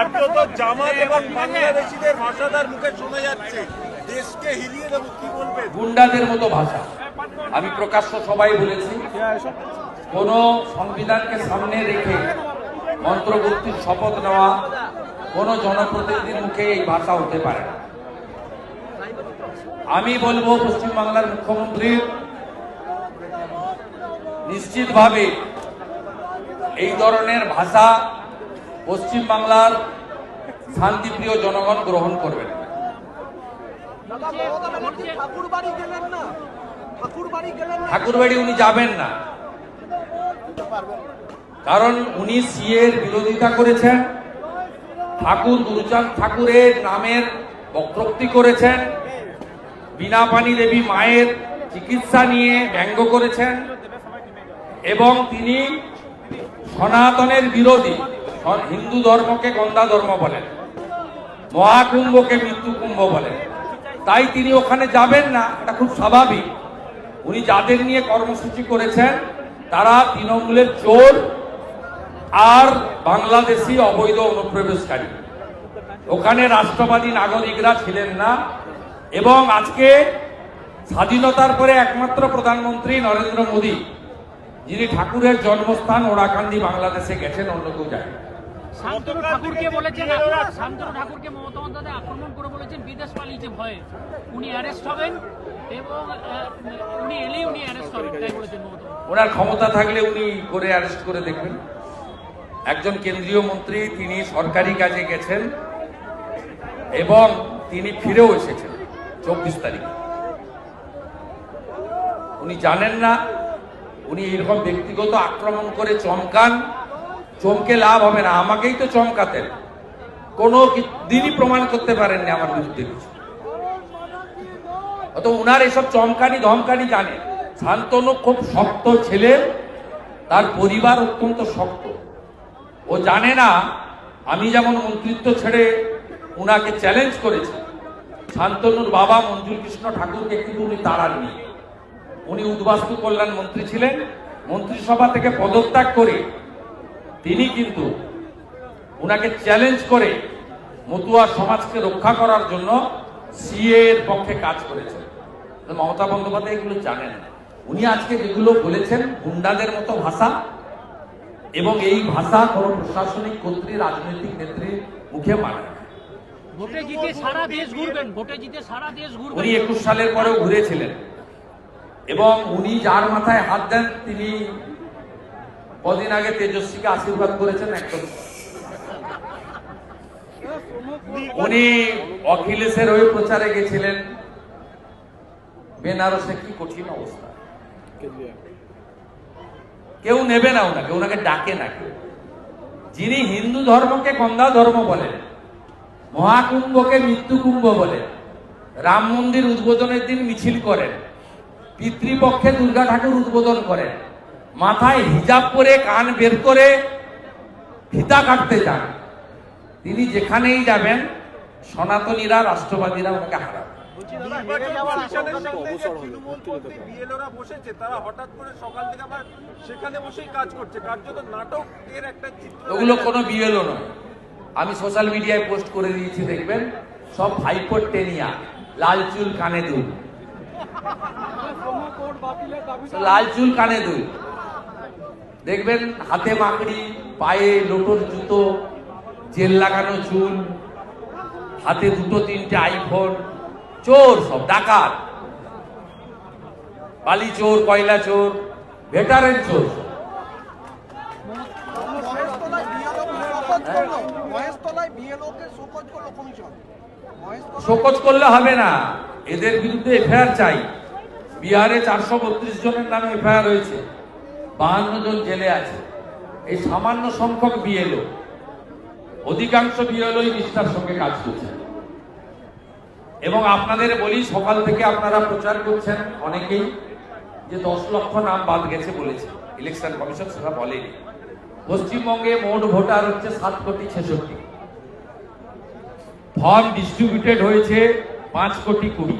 কার্যত জামাত এবং বাংলাদেশিদের ভাষা তার মুখে শোনা যাচ্ছে। দেশকে হিলিয়ে দেবো, কি বলবেন গুন্ডাদের মতো ভাষা। আমি প্রকাশ্য সবাই বলেছি, কোন সংবিধানকে সামনে রেখে মন্ত্রগুপ্তির শপথ নেওয়া কোন জনপ্রতিনিধির মুখে এই ভাষা হতে পারে না। আমি বলব, পশ্চিমবাংলার মুখ্যমন্ত্রী নিশ্চিতভাবে এই ধরনের ভাষা পশ্চিমবাংলার শান্তিপ্রিয় জনগণ গ্রহণ করবেন। ঠাকুরবাড়ি উনি যাবেন না। কারণ উনি সিএর বিরোধিতা করেছেন। ঠাকুর গুরুচাঁদ ঠাকুরের নামের বক্রোক্তি করেছেন। বিনা পানি দেবী মায়ের চিকিৎসা নিয়ে ব্যঙ্গ করেছেন। এবং তিনি সনাতনের বিরোধী। হিন্দু ধর্মকে গন্ধা ধর্ম বলেন মহাকুম্ভকে মৃত্যু কুম্ভ বলেন তাই তিনি ওখানে যাবেন না, এটা খুব স্বাভাবিক। উনি যাদের নিয়ে কর্মসূচি করেছেন, তারা তৃণমূলের চোর আর বাংলাদেশি অবৈধ অনুপ্রবেশকারী। ওখানে রাষ্ট্রবাদী নাগরিকরা ছিলেন না এবং আজকে স্বাধীনতার পরে একমাত্র প্রধানমন্ত্রী নরেন্দ্র মোদী, যিনি ঠাকুরের জন্মস্থান ওরাকান্দি, বাংলাদেশে গেছেন, অন্য কেউ যায়। শান্তনু ঠাকুরকে বলেছেন শান্তনু ঠাকুরকে মমতা বন্দ্যোপাধ্যায় আক্রমণ করে বলেছেন বিদেশ পালিয়েছে ভয়ে। উনি অ্যারেস্ট হবেন এবং উনি এলেই উনি অ্যারেস্ট হবেন তাই বলেছেন মমতা ওনার ক্ষমতা থাকলে উনি করে অ্যারেস্ট করে দেখবেন। একজন কেন্দ্রীয় মন্ত্রী তিনি সরকারি কাজে গেছেন এবং তিনি ফিরেও এসেছেন চব্বিশ তারিখ। উনি জানেন না উনি এরকম ব্যক্তিগত আক্রমণ করে চমকান। চমকে লাভ হবে না। আমাকেই তো চমকাতেন। কোনো দিনই প্রমাণ করতে পারেননি আমার বিরুদ্ধে কিছু। অত উনার এসব চমকানি ধমকানি জানে। শান্তনু খুব শক্ত ছেলে, তার পরিবার অত্যন্ত শক্ত। ও জানে না, আমি যেমন মন্ত্রিত্ব ছেড়ে উনাকে চ্যালেঞ্জ করেছি, শান্তনুর বাবা মঞ্জুর কৃষ্ণ ঠাকুরকে কিন্তু উনি তাড়াননি। উনি উদ্বাস্তু কল্যাণ মন্ত্রী ছিলেন। মন্ত্রিসভা থেকে পদত্যাগ করে তিনি কিন্তু উনাকে চ্যালেঞ্জ করে মতুয়া সমাজকে রক্ষা করার জন্য সিএ এর পক্ষে কাজ করেছেন। মমতা বন্দ্যোপাধ্যায় এগুলো জানেন উনি আজকে যেগুলো বলেছেন গুন্ডাদের মতো ভাষা এবং এই ভাষা কোন প্রশাসনিক কর্তৃ রাজনৈতিক নেত্রীর মুখে মানে ভোটে জিতে সারা দেশ ঘুরবেন ভোটে জিতে সারা দেশ ঘুরবেন। উনি একুশ সালের পরেও ঘুরেছিলেন। এবং উনি যার মাথায় হাত দেন তিনি কদিন আগে তেজস্বীকে আশীর্বাদ করেছেন একদম। উনি অখিলেশের হয়ে প্রচারে গেছিলেন, বেনারসে কি কঠিন অবস্থা। কেউ নেবে না ওনাকে ওনাকে ডাকে না কেউ। যিনি হিন্দু ধর্মকে গন্ধা ধর্ম বলেন মহাকুম্ভকে মৃত্যু কুম্ভ বলেন রাম মন্দির উদ্বোধনের দিন মিছিল করেন, পিতৃপক্ষে দুর্গা ঠাকুর উদ্বোধন করেন মাথায় হিজাব করে কান বের করে ফিতা কাটতে যান তিনি যেখানেই যাবেন সনাতনীরা রাষ্ট্রবাদীরা ওনাকে হারাবে। নির্বাচন কমিশনের সামনে যে তৃণমূল কর্তৃক বিএলওরা বসেছে তারা হঠাৎ করে সকাল থেকে আবার সেখানে বসেই কাজ করছে। কার্যত নাটকের একটা চিত্র ওগুলো কোনো বিএলও নয়। আমি সোশ্যাল মিডিয়ায় পোস্ট করে দিয়েছি দেখবেন? সব ভাইপোর টেনিয়া লাল চুল কানে দুল। লাল চুল কানে দুল। দেখবেন হাতে মাকড়ি, পায়ে লোটোর জুতো, জেল লাগানো চুল, হাতে দুটো তিনটে আইফোন, চোর সব, ডাকাত। বালি চোর, কয়লা চোর, ভেটারেন চোর। শোকজ করলে হবে না, এদের বিরুদ্ধে এফআইআর চাই। বিহারে চারশো বত্রিশ জনের নামে এফআইআর হয়েছে। বাহান্ন জন জেলে আছে। এই সামান্য সংখ্যক বিএলও, অধিকাংশ বিএলওই নিষ্ঠার সঙ্গে কাজ করছে এবং আপনাদের বলি, সকাল থেকে আপনারা প্রচার করছেন অনেকেই যে দশ লক্ষ নাম বাদ গেছে বলেছে। ইলেকশন কমিশন সেটা বলেনি। পশ্চিমবঙ্গে মোট ভোটার হচ্ছে সাত কোটি ছেষট্টি। ফর্ম ডিস্ট্রিবিউটেড হয়েছে পাঁচ কোটি কুড়ি।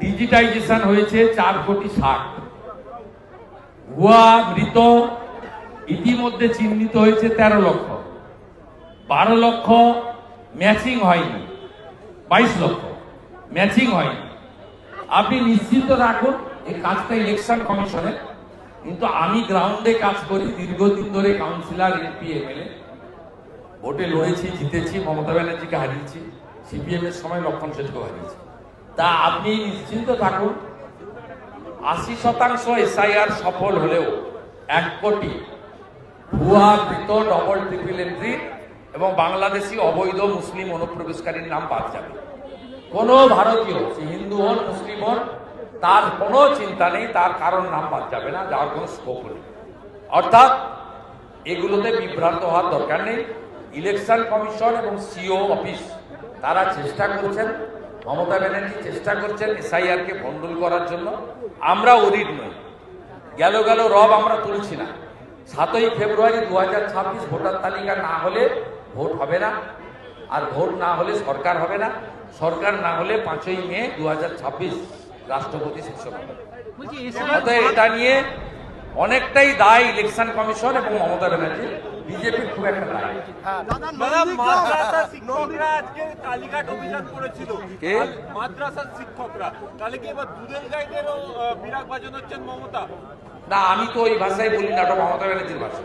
ডিজিটাইজেশন হয়েছে চার কোটি ষাট। ভুয়া মৃত ইতিমধ্যে চিহ্নিত হয়েছে তেরো লক্ষ। বারো লক্ষ ম্যাচিং হয়নি। বাইশ লক্ষ ম্যাচিং হয়নি। আপনি নিশ্চিত রাখুন, এই কাজটা ইলেকশন কমিশনের কিন্তু আমি গ্রাউন্ডে কাজ করি, দীর্ঘদিন ধরে কাউন্সিলর এমপি এমএলএ ভোটে লড়েছি, জিতেছি, মমতা ব্যানার্জিকে হারিয়েছি সিপিএম এর সময় লক্ষণ সেজকে হারিয়েছি। তা আপনি নিশ্চিন্ত থাকুন আশি শতাংশ এসআইআর সফল হলেও এক কোটি ভুয়া কৃত ডবল ট্রিপল এন্ট্রি এবং বাংলাদেশি অবৈধ মুসলিম অনুপ্রবেশকারীর নাম বাদ যাবে। কোনো ভারতীয়, সে হিন্দু হন, মুসলিম হন, তার কোনো চিন্তা নেই, তার কারণ নাম বাদ যাবে না, যার কোনো স্কোপ নেই। অর্থাৎ এগুলোতে বিভ্রান্ত হওয়ার দরকার নেই। ইলেকশন কমিশন এবং সিও অফিস তারা চেষ্টা করছেন মমতা ব্যানার্জি চেষ্টা করছেন এসআইআরকে ভণ্ডুল করার জন্য। আমরা অরিড নই। গেল গেল রব আমরা তুলছি না। সাতই ফেব্রুয়ারি দু ভোটার তালিকা না হলে ভোট হবে না। আর ভোট না হলে সরকার হবে না। সরকার না হলে পাঁচই মে দু হাজার ছাব্বিশ রাষ্ট্রপতি শাসন হবে। বলছি অতএব এটা নিয়ে অনেকটাই দায় ইলেকশন কমিশন এবং মমতা ব্যানার্জি বিজেপির খুব একটা দায়। হচ্ছেন মমতা? না আমি তো ওই ভাষায় বলি না ওটা মমতা ব্যানার্জির ভাষা।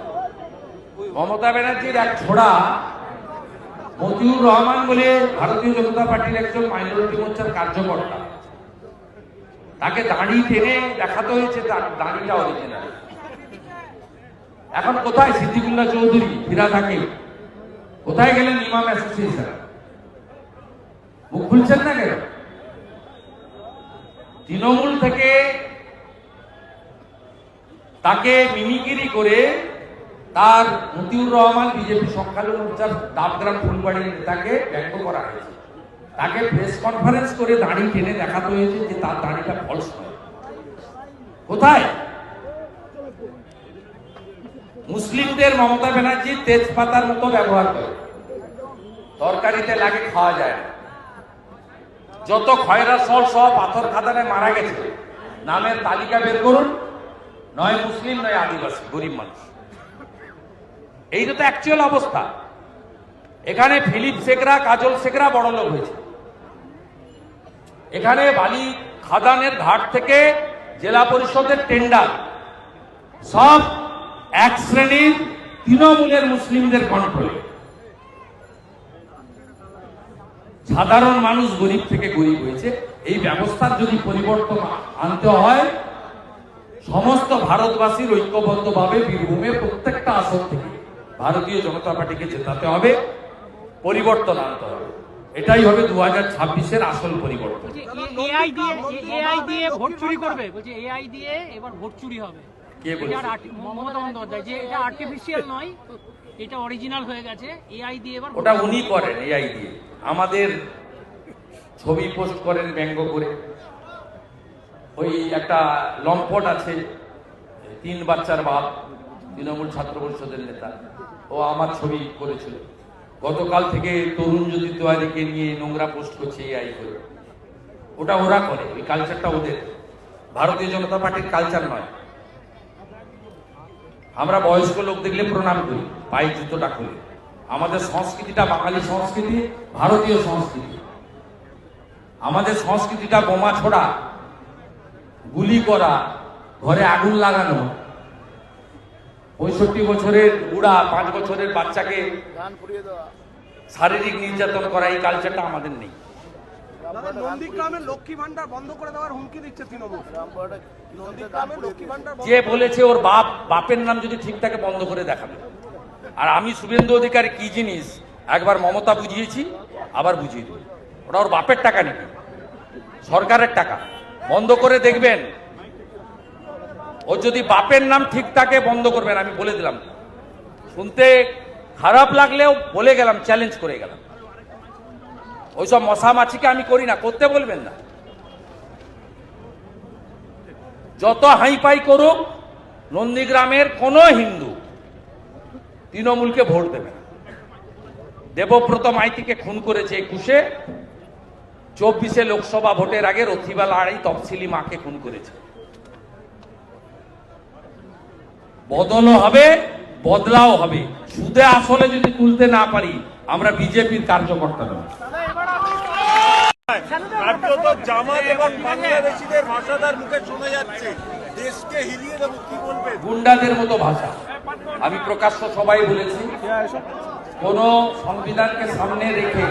মমতা ব্যানার্জির এক ছোড়া মতিউর রহমান বলে ভারতীয় জনতা পার্টির একজন মাইনরিটি মোর্চার কার্যকর্তা। তাকে দাঁড়ি টেনে দেখাতে হয়েছে, তার দাঁড়িটা অরিজিনাল এখন কোথায় সিদ্দিকুল্লাহ চৌধুরী? ফিরা থাকে। কোথায় গেলেন ইমাম অ্যাসোসিয়েশন মুখ খুলছেন না কেন? তৃণমূল থেকে তাকে মিমিকিরি করে তার মতিউর রহমান বিজেপি সংখ্যালঘু মোর্চার ডাবগ্রাম ফুলবাড়ির নেতাকে ব্যঙ্গ করা হয়েছে। তাকে প্রেস কনফারেন্স করে দাড়ি টেনে দেখাতে হয়েছে যে তার দাড়িটা ফলস নয়। কোথায়? মুসলিমদের মমতা ব্যানার্জি তেজপাতার মতো ব্যবহার করে। তরকারিতে লাগে খাওয়া যায় না। যত খয়রা সল সহ পাথর খাদানে মারা গেছে, নামের তালিকা বের করুন। নয় মুসলিম, নয় আদিবাসী, গরিব মানুষ। এইটা তো অ্যাকচুয়াল অবস্থা। এখানে ফিলিপ শেখরা, কাজল শেখরা বড় লোক হয়েছে। এখানে বালি খাদানের ঘাট থেকে জেলা পরিষদের টেন্ডার। সব এক শ্রেণির তৃণমূলের মুসলিমদের কন্ট্রোলে সাধারণ মানুষ গরিব থেকে গরিব হয়েছে। এই ব্যবস্থার যদি পরিবর্তন আনতে হয়, সমস্ত ভারতবাসীর ঐক্যবদ্ধভাবে বীরভূমে প্রত্যেকটা আসন থেকে ভারতীয় জনতা পার্টিকে জেতাতে হবে, পরিবর্তন আনতে হবে। এটাই হবে দু হাজার ছাব্বিশের আসল পরিবর্তন। এআই দিয়ে ভোট চুরি করবে? বলছে এআই দিয়ে এবার ভোট চুরি হবে। কে বলেছে? আর- মমতা যে এটা আর্টিফিশিয়াল নয় এটা অরিজিনাল হয়ে গেছে এআই দিয়ে এবার ওটা উনি করেন এআই দিয়ে। আমাদের ছবি পোস্ট করেন ব্যঙ্গ করে। ওই একটা লম্পট আছে তিন বাচ্চার বাপ তৃণমূল ছাত্র পরিষদের নেতা। ও আমার ছবি করেছিল। গতকাল থেকে তরুণ যদি তেওয়ারিকে নিয়ে নোংরা পোস্ট করছে এআই করে। ওটা ওরা করে, ওই কালচারটা ওদের। ভারতীয় জনতা পার্টির কালচার নয়। আমরা বয়স্ক লোক দেখলে প্রণাম করি পায়ে জুতোটা খুলি। আমাদের সংস্কৃতিটা বাঙালি সংস্কৃতি, ভারতীয় সংস্কৃতি। আমাদের সংস্কৃতিটা বোমা ছোড়া, গুলি করা, ঘরে আগুন লাগানো পঁয়ষট্টি বছরের বুড়া পাঁচ বছরের বাচ্চাকে শারীরিক নির্যাতন করা এই কালচারটা আমাদের নেই। যে বলেছে ওর বাপ বাপের নাম যদি ঠিক থাকে বন্ধ করে দেখাবে। আর আমি শুভেন্দু অধিকারী কি জিনিস? একবার মমতা বুঝিয়েছি আবার বুঝিয়ে দিই। ওটা ওর বাপের টাকা নাকি সরকারের টাকা। বন্ধ করে দেখবেন ও যদি বাপের নাম ঠিক থাকে, বন্ধ করবেন, আমি বলে দিলাম। শুনতে খারাপ লাগলেও বলে গেলাম চ্যালেঞ্জ করে গেলাম। ওইসব মশা মাছিকে আমি করি না, করতে বলবেন না। যত হাইপাই করুক, নন্দীগ্রামের কোনো হিন্দু তৃণমূলকে ভোট দেবে না। দেবব্রত মাইতিকে খুন করেছে একুশে। চব্বিশে লোকসভা ভোটের আগে রথিবা লাড়াই তফসিলি মাকে খুন করেছে। বদলও হবে বদলাও হবে। সুদে আসলে যদি তুলতে না পারি আমরা বিজেপির কার্যকর্তা নয় কার্যত জামাত এবং বাংলাদেশিদের ভাষাদার মুখে শোনা যাচ্ছে। দেশকে দেবো কি গুন্ডাদের মতো ভাষা। আমি প্রকাশ্য সবাই বলেছি কোন সংবিধানকে সামনে রেখে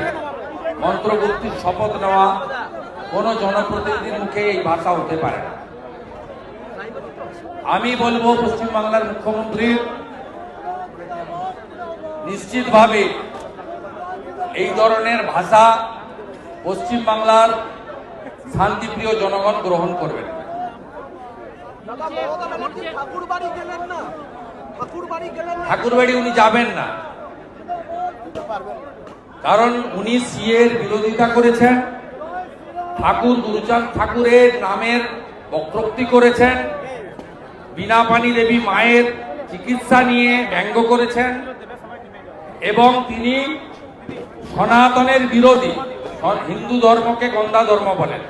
মন্ত্রগুপ্তির শপথ নেওয়া কোন জনপ্রতিনিধির মুখে এই ভাষা হতে পারে না। আমি বলব পশ্চিমবাংলার মুখ্যমন্ত্রী, নিশ্চিতভাবে এই ধরনের ভাষা পশ্চিমবাংলার শান্তিপ্রিয় জনগণ গ্রহণ করবেন। ঠাকুরবাড়ি উনি যাবেন না। কারণ উনি সিএর বিরোধিতা করেছেন, ঠাকুর গুরুচাঁদ ঠাকুরের নামের বক্রোক্তি করেছেন। বিনা পানি দেবী মায়ের চিকিৎসা নিয়ে ব্যঙ্গ করেছেন এবং তিনি সনাতনের বিরোধী হিন্দু ধর্মকে গন্ধা ধর্ম বলেন,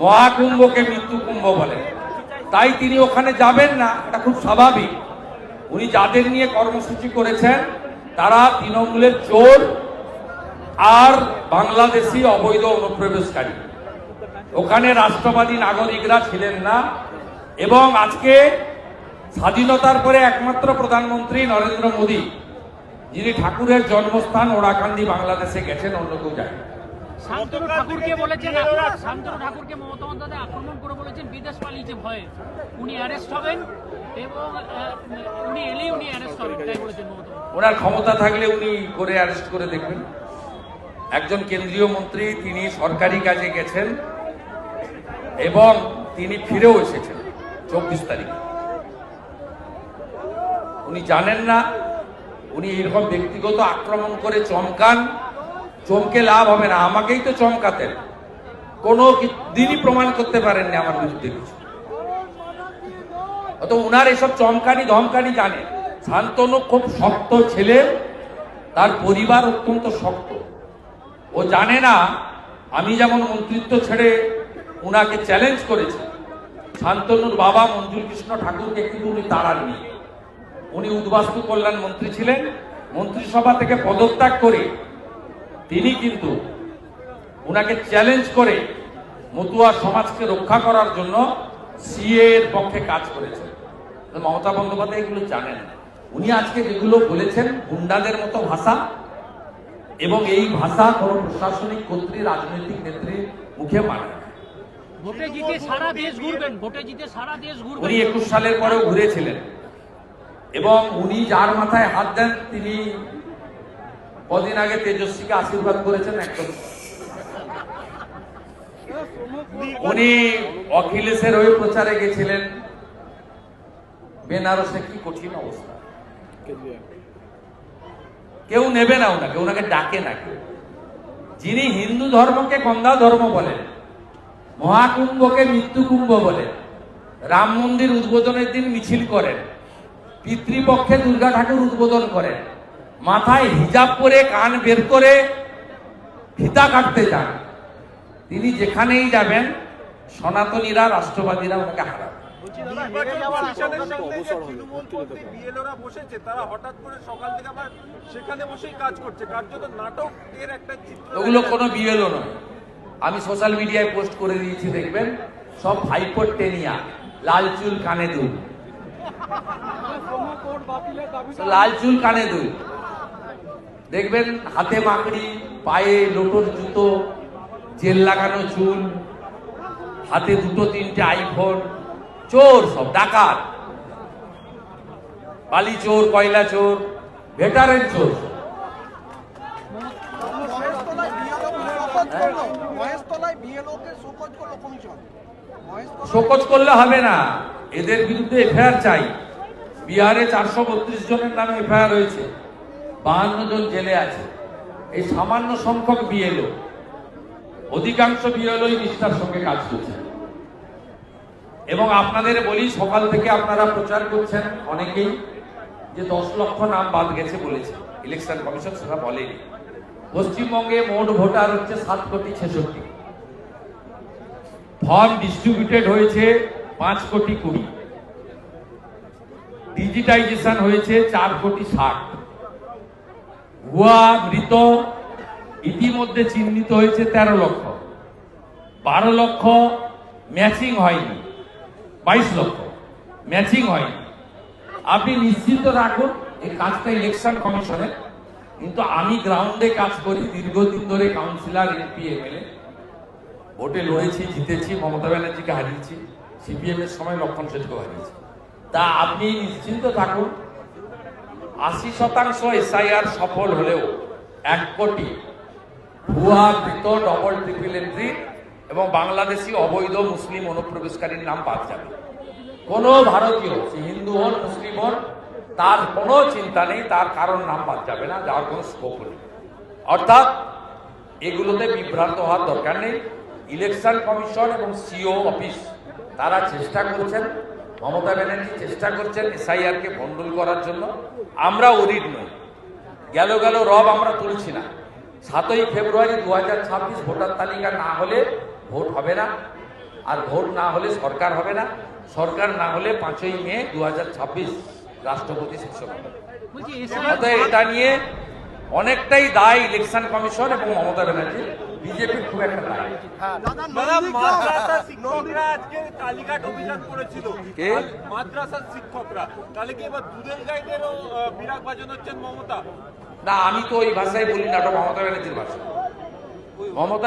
মহাকুম্ভকে মৃত্যু কুম্ভ বলেন। তাই তিনি ওখানে যাবেন না, এটা খুব স্বাভাবিক। উনি যাদের নিয়ে কর্মসূচি করেছেন, তারা তৃণমূলের চোর আর বাংলাদেশি অবৈধ অনুপ্রবেশকারী। ওখানে রাষ্ট্রবাদী নাগরিকরা ছিলেন না এবং আজকে স্বাধীনতার পরে একমাত্র প্রধানমন্ত্রী নরেন্দ্র মোদী যিনি ঠাকুরের জন্মস্থান ওড়াকান্দি বাংলাদেশে গেছেন অন্য কেউ যায় ঠাকুরকে বলেছেন শান্তনু ঠাকুরকে মমতা আক্রমণ করে বলেছেন বিদেশ পালিয়েছে ভয়ে। উনি অ্যারেস্ট হবেন এবং উনি এলেই উনি অ্যারেস্ট হবেন তাই বলেছেন ওনার ক্ষমতা থাকলে উনি করে অ্যারেস্ট করে দেখবেন। একজন কেন্দ্রীয় মন্ত্রী তিনি সরকারি কাজে গেছেন এবং তিনি ফিরেও এসেছেন। চব্বিশ তারিখে। উনি জানেন না, উনি এরকম ব্যক্তিগত আক্রমণ করে চমকান। চমকে লাভ হবে না, আমাকেই তো চমকাতেন। কোনো দিনই প্রমাণ করতে পারেননি আমার বিরুদ্ধে কিছু। অত উনার এসব চমকানি ধমকানি জানে। শান্তনু খুব শক্ত ছেলে, তার পরিবার অত্যন্ত শক্ত। ও জানে না, আমি যেমন মন্ত্রিত্ব ছেড়ে উনাকে চ্যালেঞ্জ করেছি শান্তনুর বাবা মঞ্জুর কৃষ্ণ ঠাকুরকে কিন্তু উনি তাড়াননি উনি উদ্বাস্তু কল্যাণ মন্ত্রী ছিলেন। মন্ত্রিসভা থেকে পদত্যাগ করে তিনি কিন্তু উনাকে চ্যালেঞ্জ করে মতুয়া সমাজকে রক্ষা করার জন্য সিএ এর পক্ষে কাজ করেছেন। মমতা বন্দ্যোপাধ্যায় এগুলো জানেন উনি আজকে যেগুলো বলেছেন, গুন্ডাদের মতো ভাষা এবং এই ভাষা কোনো প্রশাসনিক, কর্তৃ, রাজনৈতিক নেত্রীর মুখে মানে না। উনি একুশ সালের পরেও ঘুরেছিলেন। এবং উনি যার মাথায় হাত দেন, তিনি কদিন আগে তেজস্বীকে আশীর্বাদ করেছেন একদম। উনি অখিলেশের হয়ে প্রচারে গেছিলেন, বেনারসে কি কঠিন অবস্থা। কেউ নেবে না ওনাকে ওনাকে ডাকে না কেউ। যিনি হিন্দু ধর্মকে গঙ্গা ধর্ম বলেন মহাকুম্ভকে মৃত্যুকুম্ভ বলেন রাম মন্দির উদ্বোধনের দিন মিছিল করেন। পিতৃপক্ষে দুর্গা ঠাকুর উদ্বোধন করেন। মাথায় হিজাব পরে কান বের করে ফিতা কাটতে যান। তিনি যেখানেই যাবেন, সনাতনীরা, রাষ্ট্রবাদীরা ওনাকে হারাবে করে ওগুলো কোনো বিএলও নয়। আমি সোশ্যাল মিডিয়ায় পোস্ট করে দিয়েছি, দেখবেন? সব হাইপোর টেনিয়া, লাল চুল কানে দুল লাল চুল কানে দুল দেখবেন, হাতে মাকড়ি, পায়ে লোটোর জুতো, জেল লাগানো চুল, হাতে দুটো তিনটে আইফোন, চোর সব, ডাকাত। বালি চোর, কয়লা চোর, ভেটারেন চোর সব। মহেশতলায় বিএলও শোকজ করল মহেশতলায় বিএলও কে শোকজ করল হবে না। এদের বিরুদ্ধে এফআইআর চাই। বিহারে চারশো বত্রিশ জনের নামে এফআইআর হয়েছে। বাহান্ন জন জেলে আছে। এই সামান্য সংখ্যক বিএলও। অধিকাংশ বিএলওই নিষ্ঠার সঙ্গে কাজ করছে এবং আপনাদের বলি, সকাল থেকে আপনারা প্রচার করছেন অনেকেই যে দশ লক্ষ নাম বাদ গেছে বলেছে। ইলেকশন কমিশন সেটা বলেনি। পশ্চিমবঙ্গে মোট ভোটার হচ্ছে সাত কোটি ছেষট্টি। ফর্ম ডিস্ট্রিবিউটেড হয়েছে পাঁচ কোটি কুড়ি। ডিজিটাইজেশন হয়েছে চার কোটি ষাট। ভুয়া মৃত ইতিমধ্যে চিহ্নিত হয়েছে তেরো লক্ষ। বারো লক্ষ ম্যাচিং হয়নি। বাইশ লক্ষ ম্যাচিং হয়নি। আপনি নিশ্চিত রাখুন এই কাজটা ইলেকশন কমিশনের। কিন্তু আমি গ্রাউন্ডে কাজ করি, দীর্ঘদিন ধরে কাউন্সিলর, এমপি, এমএলএ। ভোটে লড়েছি, জিতেছি, মমতা ব্যানার্জিকে হারিয়েছি, সিপিএম এর সময় লক্ষণ সেজকে হারিয়েছি। তা আপনি নিশ্চিন্ত থাকুন, আশি শতাংশ এসআইআর সফল হলেও এক কোটি ভুয়া, মৃত ডবল ট্রিপল এন্ট্রি এবং বাংলাদেশি অবৈধ মুসলিম অনুপ্রবেশকারীর নাম বাদ যাবে। কোন ভারতীয়, সে হিন্দু হন, মুসলিম হন, তার কোনো চিন্তা নেই, তার কারণ নাম বাদ যাবে না যাওয়ার কোনো স্কোপ নেই। অর্থাৎ এগুলোতে বিভ্রান্ত হওয়ার দরকার নেই। ইলেকশন কমিশন এবং সিও অফিস তারা চেষ্টা করছেন মমতা ব্যানার্জি চেষ্টা করছেন এসআইআর কে ভণ্ডুল করার জন্য। আমরা ওরিড নই। গেল গেল রব আমরা তুলছি না। সাতই ফেব্রুয়ারি দু হাজার ছাব্বিশ ভোটার তালিকা না হলে ভোট হবে না আর ভোট না হলে সরকার হবে না। সরকার না হলে পাঁচই মে দু হাজার ছাব্বিশ রাষ্ট্রপতি শাসন হবে। এসআইআর এটা নিয়ে অনেকটাই দায় ইলেকশন কমিশন এবং মমতা ব্যানার্জি। বিজেপির খুব একটা দায়। নেই। শিক্ষকরা আজকে কালীঘাট অভিযান করেছিল। কে? মাদ্রাসার শিক্ষকরা। তাহলে কি এবার দুধের গাইদেরও বাজন হচ্ছেন মমতা? না আমি তো ওই ভাষায় বলি না ওটা মমতা ব্যানার্জির ভাষা। মমতা